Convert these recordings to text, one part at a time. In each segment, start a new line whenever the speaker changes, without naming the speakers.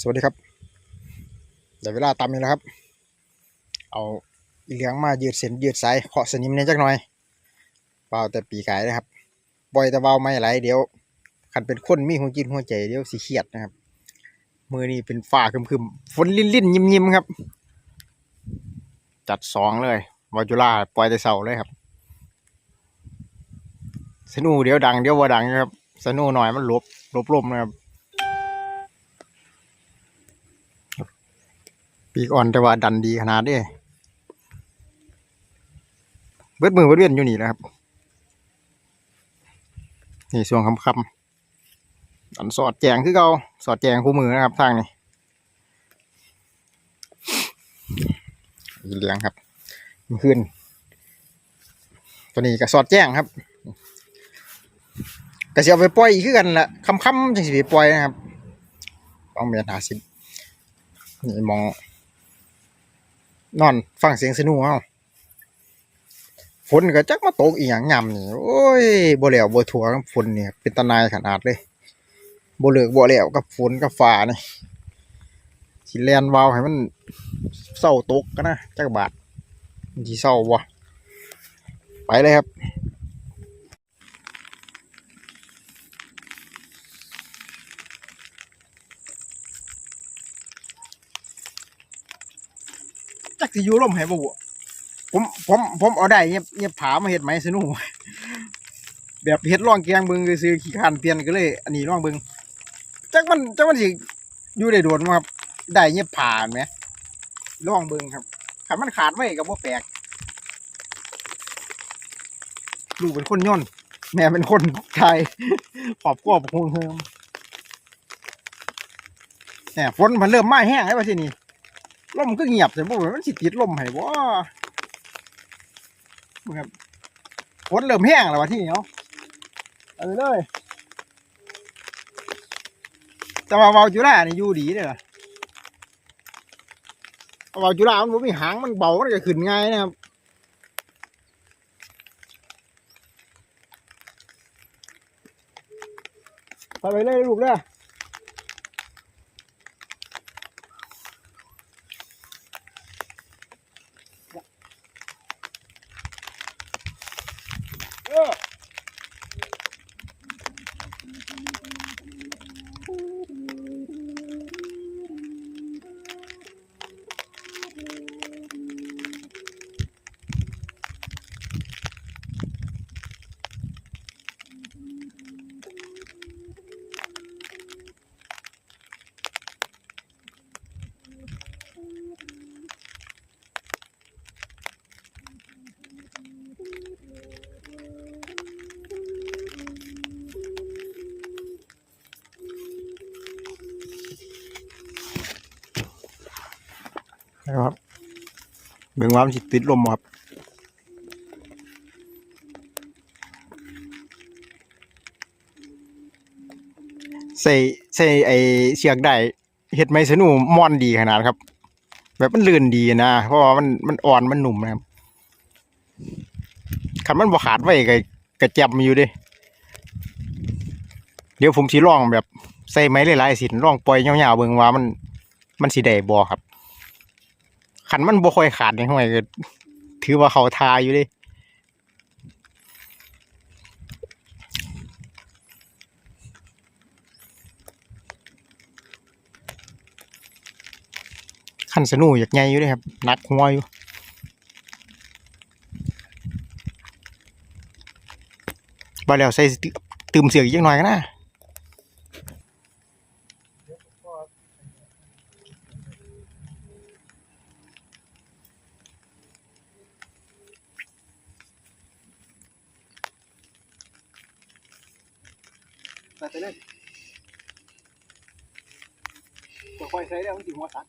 สวัสดีครับเดี๋ยวเวลาตามนี้แล้วครับ เอาอีเหลืองมายืดเส้นยืดสายเคาะสนิมเนี่ยจักหน่อยเปล่าแต่ปีกายนะครับปล่อยแต่เบาไม่ไหลเดี๋ยวคันเป็นคนมีหัวจิตหัวใจเดี๋ยวสิเครียดนะครับ มือนี้เป็นฝ้าคึมๆฝนลิ่นลิ่นๆยิ้มยิ้มๆครับ จัดสองเลยวาจุล่าปล่อยแต่เสาเลยครับสนูเดี๋ยวดังเดี๋ยวว่าดังนะครับสนูหน่อยมันหลบหลบลมนะครับ ปีกอ่อนแต่ว่าดันดีขนาดนี้เบิดมือเบิดเวียนอยู่นี่แหละครับ นี่ช่วงค่ำอันสอดแจงคือเก่าสอดแจงคู่มือนะครับทางนี้ีเหลืองครับขึ้น ตัวนี้ก็สอดแจ้งครับก็สิเอาไปปล่อยอีกคือกันละค่ำจังสิไปปล่อยนะครับต้องเมียนหาสิบนี่มอง นอนฟังเสียงสนุกเอาฝนก็จักมาตกอีหยังยำนี่ โอ้ยบ่แล้วบ่ถั่วกับฝนเนี่ยเป็นตะนายขนาดเลยบ่เลิกบ่แล้วกับฝนกับฝ่านี่สิแลนวาวให้มันเศร้าตกกันนะจักบาทที่เศร้าบ่ไปเลยครับ จักสิอยู่ลมให้บ่บ่ผมผมผมเอาได้เงียบเงียบผามาเฮ็ดไหมสนุกแบบเฮ็ดร่องแกงเบิงซื้อขี้คร้านเปลี่ยนก็เลย อันนี้ร่องเบิงจักมันจักมันสิอยู่ได้โดนครับ ได้เงียบผาแหมร่องเบิงครับคันมันขาดไว้ก็บ่แปลกลูกเป็นคนย่นแม่เป็นคนไทยขอบครัวคงเฮิมแหมฝนมันเริ่มมาแห้งแล้วว่าทีนี้ ลมก็เงียบแต่บ่มันสิติดลมให้บ่บ่ครับฝนเริ่มแห้งแล้ววะที่นี่เนาะเอาเลยแต่ว่าเวาจุฬานี่อยู่ดีเด้อเวาจุฬามันบ่มีหางมันเบามันก็ขึ้นง่ายนะครับไปไปเลยลูกเด้อ บิ่งว่ามันสิติดลมครับใส่ใส่ไอเชือกได้เฮ็ดไม้สนูม่อนดีขนาดครับ แบบมันลื่นดีนะเพราะว่ามันมันอ่อนมันหนุ่มนะครับคันมันบ่ขาดไว้ก็ก็แจ็บมาอยู่ด้เดี๋ยวผมสิลองแบบใส่ไม้หลายๆสิลองปล่อยยาวๆเบิ่งว่ามันมันสิได้บ่ครับ ขันมันบ่ค่อยขาดในห้วยก็ถือว่าเขาทาอยู่ดิขันสนูอยากใหญ่อยู่ด้ครับนักหัวอยู่บ่แล้วใส่ตืมเสือกอีกจักหน่อยกันนะ ใส่ไปเลยค่อยใส่แล้วมันสิหัวสัก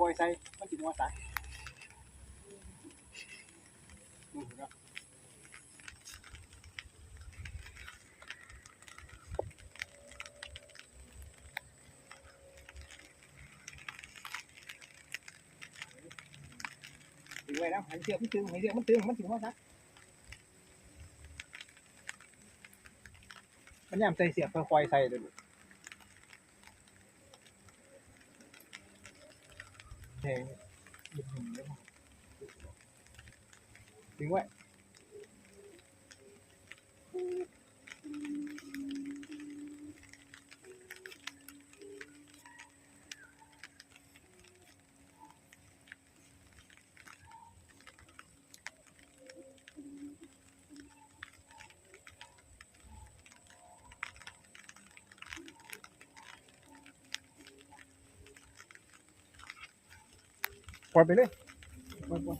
ค่อยใส่มันสิหัวสักอืมเนาะไว้แล้วหันเสือกมันตึงหันเสือกมันตึงมันถึงว่าซักมันยามใส่เสียบค่อยๆใส่เลยลูกแทงดึงไว้ ล่อยไปเลยปล่อยปล่อย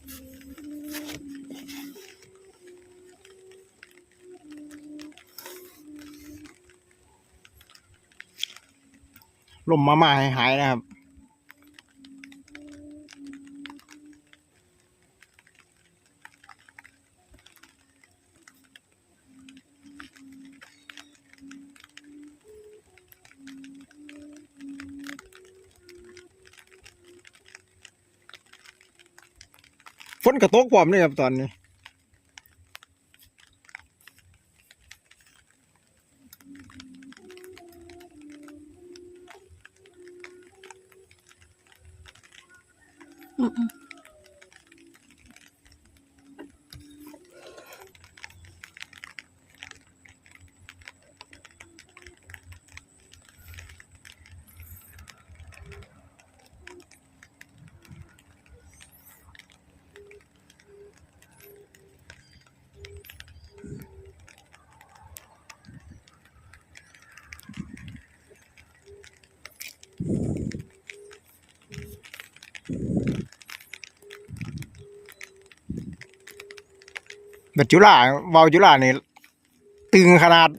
ลมมามาให้หายนะครับ นกระตกความเลยครับตอนนี้แบบจุฬาเวาจุฬานี่ตึงขนาด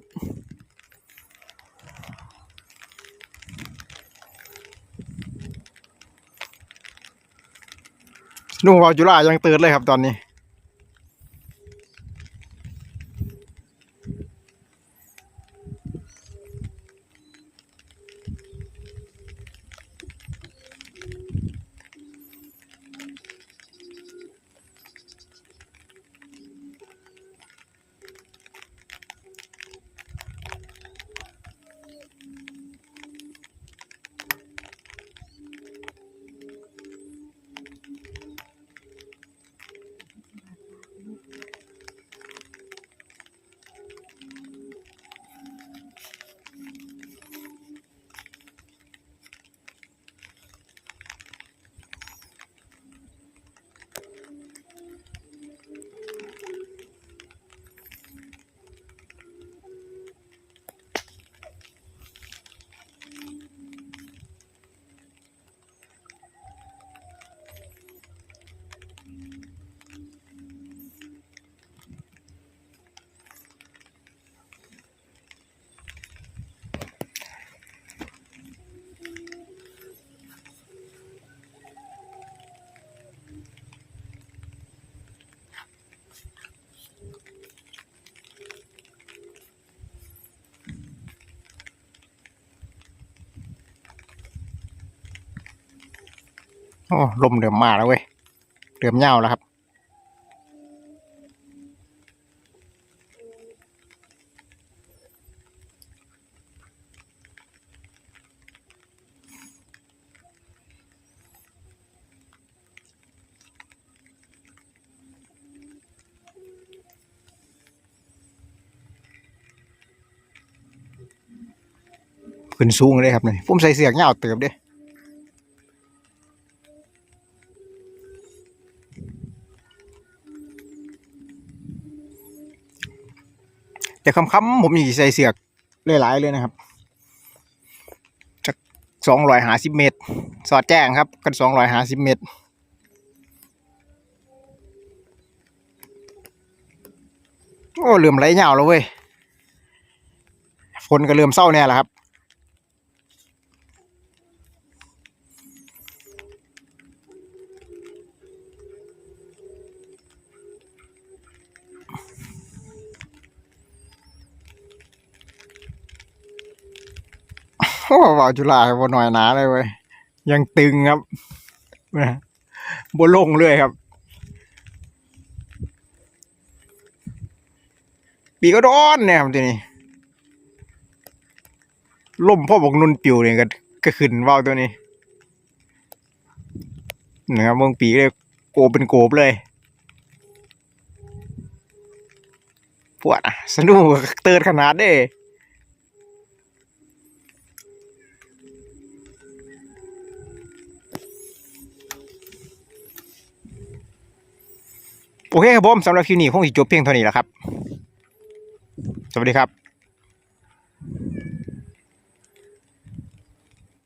นุ่งเวาจุฬายังตื่นเลยครับตอนนี้ โอ้ลมเริ่มมาแล้วเว้ยเริ่มเหย้าแล้วครับ ขึ้นสูงเลยครับนี่ผมใส่เสื้อเหย้าเติบเด้ แต่คำๆผมมีใส่เสือกหลายๆเลยนะครับจากสองร้อยหาสิบเมตร สอดแจ้งครับ กันสองร้อยหาสิบเมตรโอ้เริ่มไหลเหงาแล้วเว้ยฝนก็เริ่มเศร้าแน่แล้วครับ โอ้วาวจุฬาบนหน่อยหนาเลยเว้ยยังตึงครับนบนลงเลยครับ ปีก็ดอนเนี่ยครับทีนี้ล่มพ่อบอกนุ่นปิวเนี่ยก็ก็ขึ้นว่าวตัวนี้นะครับเมืองปีเลยโกเป็นโกบเลยปวดอะสนุกเตือนขนาดเด้ โอเคครับผมสำหรับคลิปนี้คงจะจบเพียงเท่านี้แล้วครับ สวัสดีครับ